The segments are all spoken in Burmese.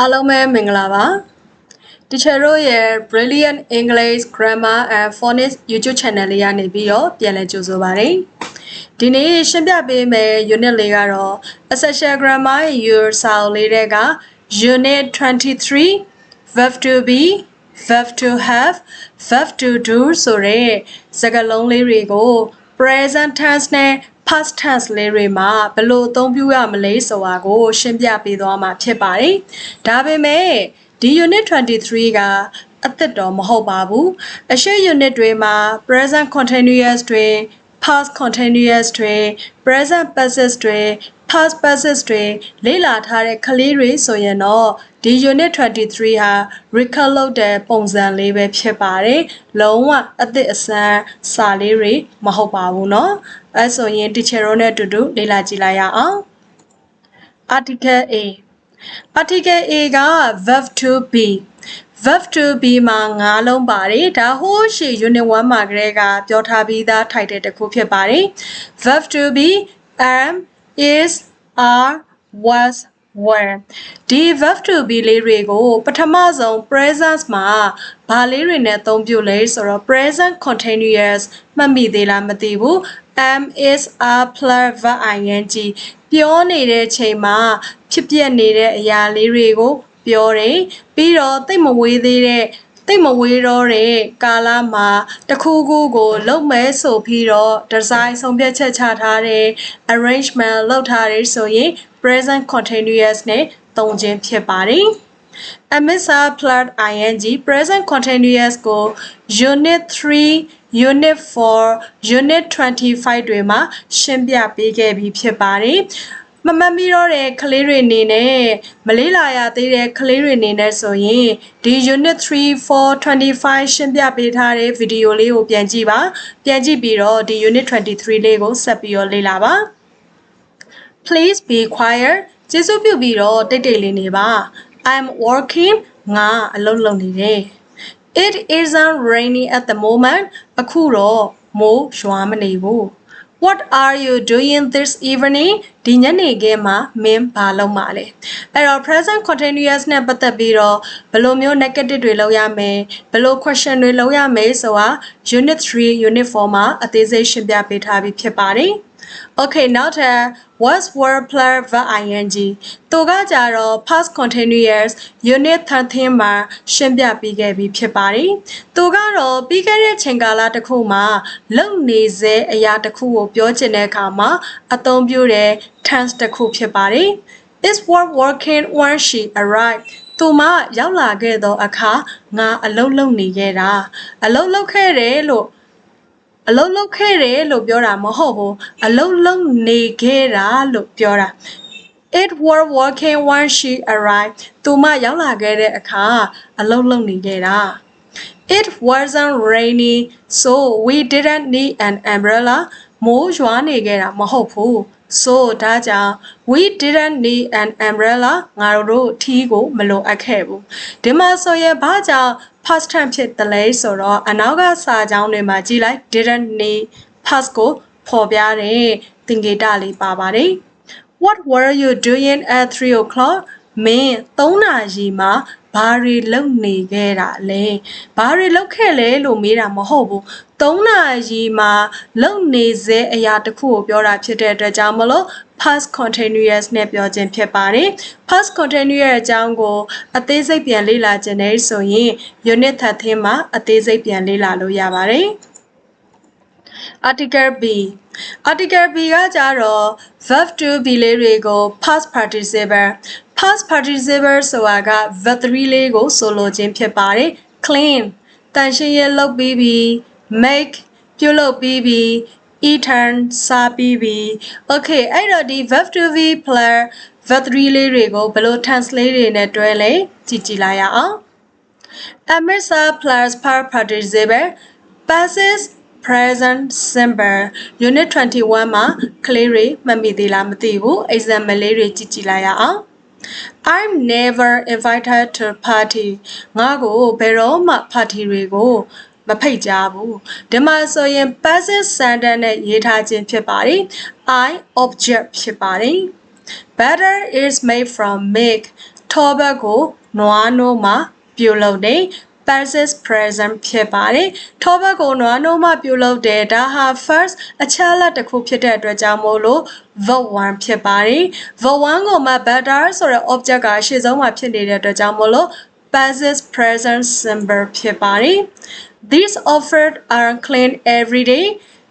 အားလုံးပဲမင်္ဂလာပါ Teacher တို့ရဲ့ Brilliant English Grammar and Phonics YouTube channel လေးကနေပြီးတော့ပြန်လည်ကြိုဆိုပါရစေဒီနေ့ရှင်းပြပေးမယ့် unit လေးကတော့ Essential Grammar ရဲ့ your စာအုပ်လေးတွေက Unit 23 Verb to be Verb to have Verb to do ဆိုတဲ့စကားလုံးလေးတွေကို present tense နဲ့ past tense လေးတွေမှာဘယ်လိုအသုံးပြုရမလဲဆိုတာကို ရှင်းပြပေးသွားမှာဖြစ်ပါတယ်။ဒါပေမဲ့ဒီ unit 23ကအသက်တော်မဟုတ်ပါဘူး။အရှိ unit တွေမှာ present continuous တွေ past continuous တွေ present passive တွေ past passive တွေလေ့လာထားတဲ့ကလေးတွေဆိုရင်တော့ဒီ unit 23ဟာ recall လုပ်တဲ့ပုံစံလေးပဲဖြစ်ပါတယ်။လုံးဝအသစ်အဆန်းစာလေးတွေမဟုတ်ပါဘူးเนาะ။အဲဆိုရင် teacher တို့နဲ့အတူတူလေ့လာကြည့်လိုက်ရအောင်။ article A article A က verb to be verb to be မှာငါးလုံးပါတယ်ဒါဟိုးရှေ unit 1မှာကလေးကပြောထားပြီးသား title တစ်ခုဖြစ်ပါတယ် verb to be am is are was were ဒီ verb to be လေးတွေကိုပထမဆုံး present မှာဘာလေးတွေနဲ့အသုံးပြုလဲဆိုတော့ present continuous မှတ်မိသေးလားမသိဘူး am is are plus verb ing ပြောနေတဲ့ချိန်မှာဖြစ်ပျက်နေတဲ့အရာလေးတွေကို ပြောတယ်ပြီးတော့တိတ်မဝေးသေးတဲ့ တိတ်မဝေးတော့တဲ့ကာလမှာတစ်ခုခုကိုလုပ်မယ်ဆိုပြီးတော့ design ဆုံးဖြတ်ချက်ချထားတဲ့ arrangement လုပ်ထားတယ်ဆိုရင် present continuous နဲ့သုံးခြင်းဖြစ်ပါတယ် Amisa plus ing present continuous ကို unit 3 unit 4 unit 25တွေမှာရှင်းပြပေးခဲ့ပြီးဖြစ်ပါတယ် မမှတ်မိတော့တဲ့ကလေးတွေအနေနဲ့မလေးလာရသေးတဲ့ကလေးတွေအနေနဲ့ဆိုရင်ဒီ unit 3 4 25ရှင်းပြပေးထားတဲ့ဗီဒီယိုလေးကိုပြန်ကြည့်ပါပြန်ကြည့်ပြီးတော့ဒီ unit 23လေးကိုဆက်ပြီးတော့လေ့လာပါ please be quiet ကျေးဇူးပြုပြီးတော့တိတ်တိတ်လေးနေပါ I'm working ငါအလုပ်လုပ်နေတယ် It isn't raining at the moment အခုတော့မိုးရွာမနေဘူး What are you doing this evening ဒီညနေခင်းမှာမင်းဘာလုပ်မှာလဲအဲ့တော့ present continuous နဲ့ပတ်သက်ပြီးတော့ဘယ်လိုမျိုး negative တွေလုပ်ရမယ်ဘယ်လို question တွေလုပ်ရမယ်ဆိုတာ unit 3 unit 4မှာအသေးစိတ်ရှင်းပြပေးထားပြီးဖြစ်ပါတယ် Okay နောက်ထပ် was were plus verb ing သူကကြတော့ past continuous unit 13မှာရှင်းပြပေးခဲ့ပြီးဖြစ်ပါတယ်သူကတော့ပြီးခဲ့တဲ့ချိန်ကာလတစ်ခုမှာလုံနေစေအရာတစ်ခုကိုပြောချင်တဲ့အခါမှာအသုံးပြုတဲ့ tense တစ်ခုဖြစ်ပါတယ် is work working when she arrived သူမရောက်လာခဲ့သောအခါငါအလုပ်လုပ်နေခဲ့တာအလုပ်လုပ်ခဲ့တယ်လို့ အလုံးလုံးခဲ့တယ်လို့ပြောတာမဟုတ်ဘူးအလုံးလုံးနေခဲ့တာလို့ပြောတာ it were working when she arrived သူမရောက်လာခဲ့တဲ့အခါအလုံးလုံးနေခဲ့တာ it wasn't raining so we didn't need an umbrella မိုးရွာနေခဲ့တာမဟုတ်ဘူး so ဒါကြောင့် we didn't need an umbrella ငါတို့ထီးကိုမလိုအပ်ခဲ့ဘူးဒီမှာဆိုရင်ဘာကြောင့် past tense ဖြစ်တယ်လဲဆိုတော့အနောက်ကစာကြောင်းတွေမှာကြည့်လိုက် didn't need past ကိုဖော်ပြတဲ့သင်္ကေတလေးပါပါတယ် What were you doing at 3 o'clock မင်း3နာရီမှာဘာတွေလုပ်နေခဲ့တာလဲဘာတွေလုပ်ခဲ့လဲလို့မေးတာမဟုတ်ဘူး3နာရီမှာလုပ်နေစေအရာတစ်ခုကိုပြောတာဖြစ်တဲ့အတွက်ကြောင့်မလို့ past continuous နဲ့ပြောခြင်းဖြစ်ပါတယ် past continuous အကြောင်းကိုအသေးစိတ်ပြန်လေ့လာခြင်းနဲ့ဆိုရင် unit 13မှာအသေးစိတ်ပြန်လေ့လာလို့ရပါတယ် article b article b ကကြတော့ verb to be လေးတွေကို past participle past participle ဆိုတာက verb 3လေးကိုဆိုလိုခြင်းဖြစ်ပါတယ် clean တန်ရှင်းရေးလုပ်ပြီးပြီ make ပြုလုပ်ပြီးပြီ eaten စားပြီးပြီ okay အဲ့တော့ဒီ verb to be plus verb 3လေးတွေကိုဘယ်လို translate တွေနဲ့တွဲလဲကြည့်ကြည့်လိုက်ရအောင် Amisa plus par participle passes present simple unit 21မှာကလေးတွေမှတ်မိသေးလားမသိဘူး example လေးတွေကြည့်ကြည့်လိုက်ရအောင် I'm never invited to party ငါကိုဘယ်တော့မှ party တွေကိုမဖိတ်ကြားဘူးဒီမှာဆိုရင် passive sentence နဲ့ရေးထားခြင်းဖြစ်ပါတယ် I object ဖြစ်ပါတယ် better is made from make ထောဘက်ကိုနွားနိုးမှာပြုလုပ်တယ် passive present ဖြစ်ပါတယ်။ထောဘက်ကိုနွားနိုးမှပြုလုပ်တယ်ဒါဟာ first အချက်အလက်တစ်ခုဖြစ်တဲ့အတွက်ကြောင့်မို့လို့ verb 1ဖြစ်ပါတယ်။ verb 1ကိုမှ better ဆိုတဲ့ object ကရှေ့ဆုံးမှာဖြစ်နေတဲ့အတွက်ကြောင့်မို့လို့ passive present simple ဖြစ်ပါတယ်။ These offered are clean every day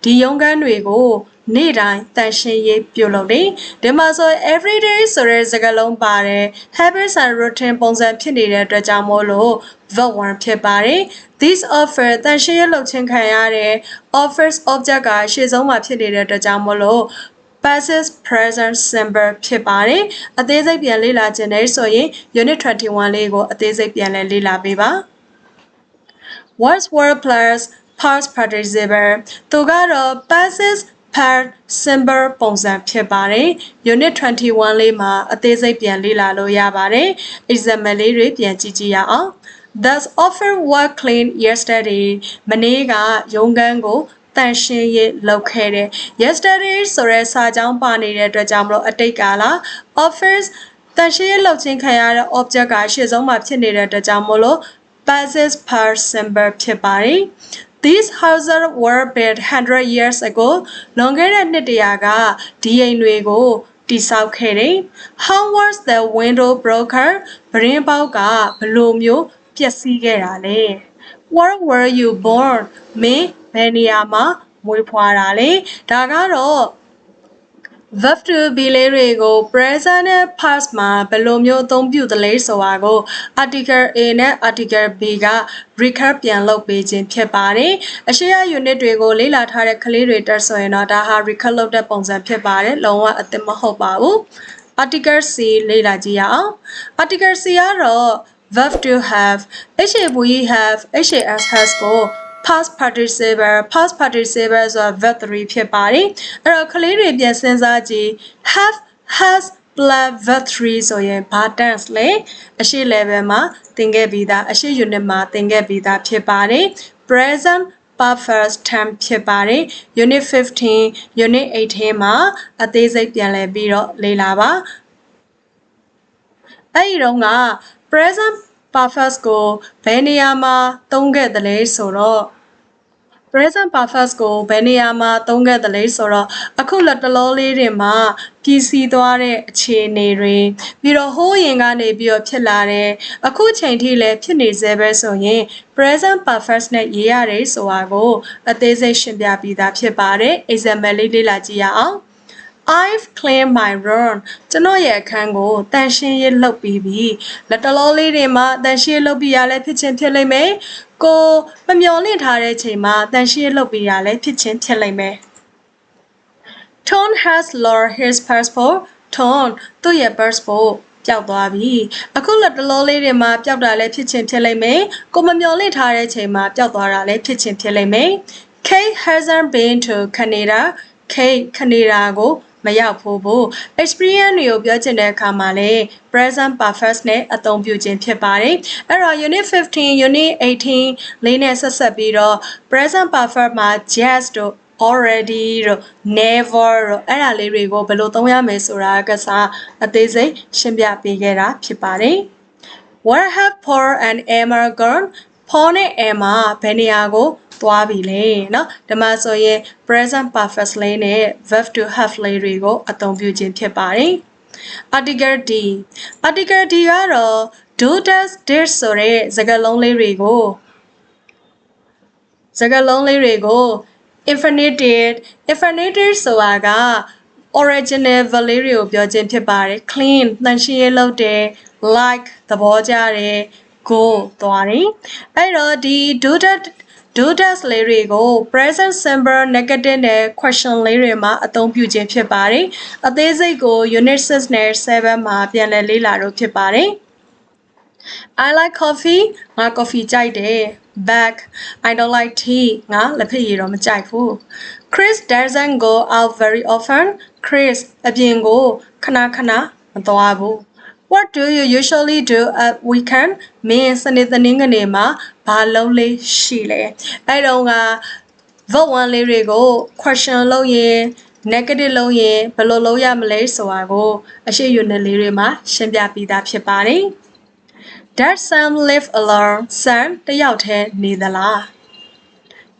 ဒီရုံးခန်းတွေကို နေ့တိုင်းတန်ရှင်းရေးပြုလုပ်တယ်။ဒီမှာဆို everyday ဆိုတဲ့စကားလုံးပါတယ် habits and routine ပုံစံဖြစ်နေတဲ့အတွက်ကြောင့်မို့လို့ verb 1ဖြစ်ပါတယ်။ These offer တန်ရှင်းရေးလုပ်ခြင်းခံရတဲ့ offers object ကရှေ့ဆုံးမှာဖြစ်နေတဲ့အတွက်ကြောင့်မို့လို့ passive present simple ဖြစ်ပါတယ်။အသေးစိတ်ပြန်လေ့လာခြင်းနဲ့ဆိုရင် unit 21လေးကိုအသေးစိတ်ပြန်လည်လေ့လာပေးပါ။ words were plus past participle သူကတော့ passive part simple ပုံစံဖြစ်ပါတယ်။ unit 21လေးမှာအသေးစိတ်ပြန်လေ့လာလို့ရပါတယ်။ example လေးတွေပြန်ကြည့်ကြည့်ရအောင်။ Thus offer were clean yesterday မနေ့ကရုံးခန်းကိုတန်ရှင်းရေးလုပ်ခဲ့တယ် yesterday ဆိုတဲ့စာကြောင်းပါနေတဲ့အတွက်ကြောင့်မလို့အတိတ်ကာလ office တန်ရှင်းရေးလုပ်ခြင်းခံရတဲ့ object ကရှေ့ဆုံးမှာဖြစ်နေတဲ့အတွက်ကြောင့်မို့လို့ passive past simple ဖြစ်ပါတယ် These houses were built 100 years ago လွန်ခဲ့တဲ့နှစ်တရာကဒီအိမ်တွေကိုတိဆောက်ခဲ့တယ် How was the window broken ပရင်းပေါက်ကဘလို့မျိုးပျက်စီးခဲ့တာလဲ Where were you born မင်းဘယ်နေရာမှာမွေးဖွားတာလဲဒါကတော့ verb to be လေးတွေကို present နဲ့ past မှာဘယ်လိုမျိုးအသုံးပြုသလဲဆိုတာကို article A နဲ့ article B က recap ပြန်လုပ်ပေးခြင်းဖြစ်ပါတယ်။အရှိရ unit တွေကိုလေ့လာထားတဲ့ကလေးတွေတက်ဆိုရင်တော့ဒါဟာ recap လုပ်တဲ့ပုံစံဖြစ်ပါတယ်။လုံးဝအသစ်မဟုတ်ပါဘူး။ article C လေ့လာကြည့်ရအောင်။ article C ကတော့ verb to have have have has has ကို past participle past participle ဆိုတာ verb 3ဖြစ်ပါတယ်အဲ့တော့ကလေးတွေပြန်စဉ်းစားကြည့် have has plus verb 3ဆိုရင်ဘာ tense လဲအရှိ level မှာသင်ခဲ့ပြီးသားအရှိ unit မှာသင်ခဲ့ပြီးသားဖြစ်ပါတယ် present perfect tense ဖြစ်ပါတယ် unit 15 unit 18မှာအသေးစိတ်ပြန်လည်ပြီးတော့လေ့လာပါအဲ့ဒီတော့က present perfect ကိုဘယ်နေရာမှာသုံးခဲ့သလဲဆိုတော့ present perfect ကိုဘယ်နေရာမှာသုံးခဲ့သလဲဆိုတော့အခုလက်တလောလေးတွေမှာပြည်စည်းသွားတဲ့အခြေအနေတွေပြီးတော့ဟိုးရင်ကနေပြီးတော့ဖြစ်လာတဲ့အခုချိန်ထိလည်းဖြစ်နေသေးပဲဆိုရင် present perfect နဲ့ရေးရတယ်ဆိုတာကိုအသေးစိတ်ရှင်းပြပြီးသားဖြစ်ပါတယ် example လေးလေ့လာကြည့်ရအောင် I've cleaned my room ကျွန်တော်ရဲ့အခန်းကိုတန်ရှင်းရေးလုပ်ပြီးပြီလက်တလောလေးတွေမှာတန်ရှင်းလုပ်ပြီးရလဲဖြစ်ချင်းဖြစ်လိမ့်မယ် ကိုမမျော်လင့်ထားတဲ့ချိန်မှာတန်ရှင်းလုပ်ပြီးရလဲဖြစ်ချင်းဖြစ်လိမ့်မယ် Tom has lost his passport Tom သူ့ရဲ့ passport ပျောက်သွားပြီအခုလက်တလောလေးတွေမှာပျောက်တာလည်းဖြစ်ချင်းဖြစ်လိမ့်မယ်ကိုမမျော်လင့်ထားတဲ့ချိန်မှာပျောက်သွားတာလည်းဖြစ်ချင်းဖြစ်လိမ့်မယ် Kate hasn't been to Canada Kate Canada ကို မရောက်ဖို့ဘူး experience တွေကိုပြောချင်တဲ့အခါမှာလည်း present perfect နဲ့အသုံးပြုခြင်းဖြစ်ပါတယ်အဲ့တော့ unit 15 unit 18လေးနဲ့ဆက်ဆက်ပြီးတော့ present perfect မှာ just တို့ already တို့ never တို့အဲ့ဒါလေးတွေကိုဘယ်လိုသုံးရမယ်ဆိုတာကစားအသေးစိတ်ရှင်းပြပေးခဲ့တာဖြစ်ပါတယ် Where have Paul and Emma gone Paul နဲ့ Emma ဘယ်နေရာကို သွားပြီလေเนาะဒီမှာဆိုရင် present perfect လေးနဲ့ verb to have လေးတွေကိုအသုံးပြုခြင်းဖြစ်ပါတယ် article D article D ကတော့ do does did ဆိုတဲ့စကားလုံးလေးတွေကိုစကားလုံးလေးတွေကို infinitive infinitive ဆိုတာက original verb လေးတွေကိုပြောခြင်းဖြစ်ပါတယ် clean သန့်ရှင်းရေးလုပ်တယ် like သဘောကျတယ် go သွားတယ်အဲ့တော့ဒီ do that do does လေးတွေကို present simple negative နဲ့ question လေးတွေမှာအသုံးပြုခြင်းဖြစ်ပါတယ်အသေးစိတ်ကို unit 6နဲ့7မှာပြန်လည်လေ့လာလို့ဖြစ်ပါတယ် I like coffee ငါ coffee ကြိုက်တယ် back I don't like tea ငါလက်ဖက်ရည်တော့မကြိုက်ဘူး Chris doesn't go out very often Chris အပြင်ကိုခဏခဏမသွားဘူး What do you usually do at weekend မင်းစနေတနင်္ဂနွေမှာဘာလုပ်လေးရှိလဲအဲ့တော့က verb 1လေးတွေကို question လုပ်ရင် negative လုံးရင်ဘယ်လိုလုပ်ရမလဲဆိုတာကိုအရှိ unit လေးတွေမှာရှင်းပြပြီးသားဖြစ်ပါတယ် That Sam live alone Sam တယောက်တည်းနေသလား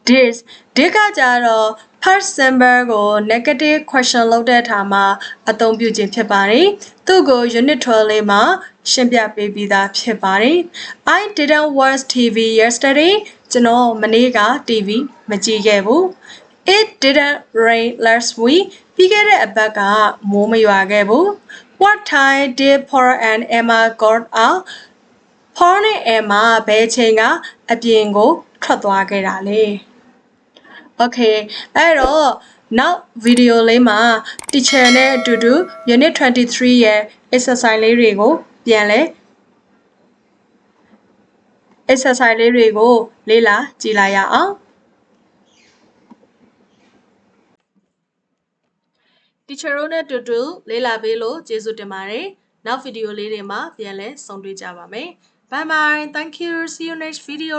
this ဒီကကြတော့ past simple ကို negative question လုပ်တဲ့အခါမှာအသုံးပြုခြင်းဖြစ်ပါတယ်သူ့ကို unit 12လေးမှာရှင်းပြပေးပြီးသားဖြစ်ပါတယ် I didn't watch TV yesterday ကျွန်တော်မနေ့က TV မကြည့်ခဲ့ဘူး It didn't rain last week ပြီးခဲ့တဲ့အပတ်ကမိုးမရွာခဲ့ဘူး What time did Paul and Emma go out Paul နဲ့ Emma ဘယ်ချိန်ကအပြင်ကိုထွက်သွားခဲ့တာလဲ Okay အဲ့တော့နောက်ဗီဒီယိုလေးမှာ teacher နဲ့အတူတူ unit 23ရဲ့ exercise လေးတွေကို ပြန်လဲ exercise လေးတွေကို လေ့လာကြည့်လိုက်ရအောင် teacher တို့နဲ့အတူတူလေ့လာပေးလို့ကျေးဇူးတင်ပါတယ်နောက်ဗီဒီယိုလေးတွေမှာပြန်လဲဆုံတွေ့ကြပါမယ် bye bye thank you see you next video